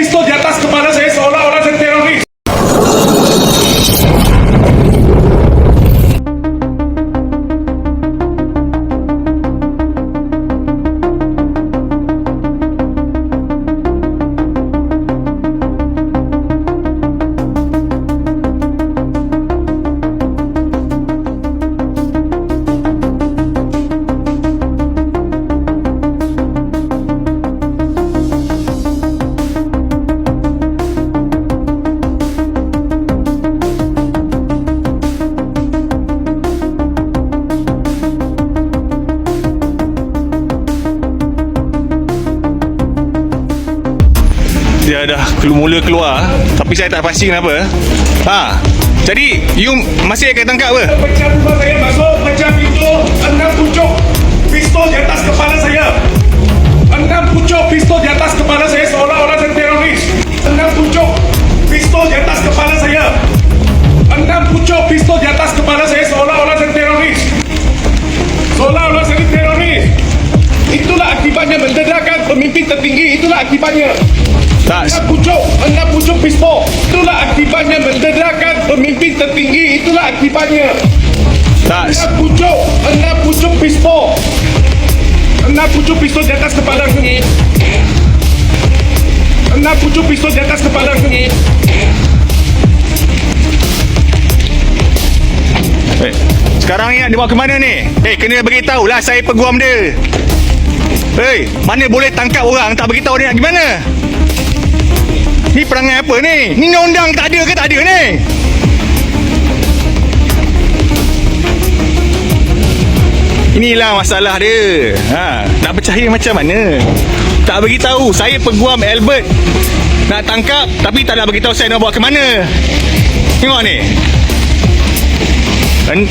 Христос dia dah mula keluar Tapi saya tak pasti kenapa Ha Jadi you masih akan tangkap ke? Pecah rumah saya masuk, pecah pintu, enam pucuk pistol di atas kepala saya. Enam pucuk pistol di atas kepala saya seolah-olah saya teroris. Enam pucuk pistol di atas kepala saya. Enam pucuk pistol di atas kepala saya seolah-olah saya teroris. Seolah-olah saya teroris. Itulah akibatnya mendedahkan pemimpin tertinggi. Itulah akibatnya. Tak Enam pucuk, enam pucuk pistol. Itulah akibatnya mendedahkan pemimpin tertinggi. Itulah akibatnya. Tak Enam pucuk, enam pucuk pistol. Enam pucuk pistol di atas kepala aku. Enam pucuk pistol di atas kepala aku. eh, Sekarang ni nak dibawa ke mana ni? Eh kena beritahu lah saya peguam dia Hei, mana boleh tangkap orang tak beritahu dia nak gimana? Ni perangai apa ni? Ni undang tak ada ke tak ada ni? Inilah masalah dia. Ha, nak percaya macam mana? Tak beritahu. Saya peguam Albert. Nak tangkap tapi tak nak beritahu saya nak bawa ke mana. Tengok ni. Dan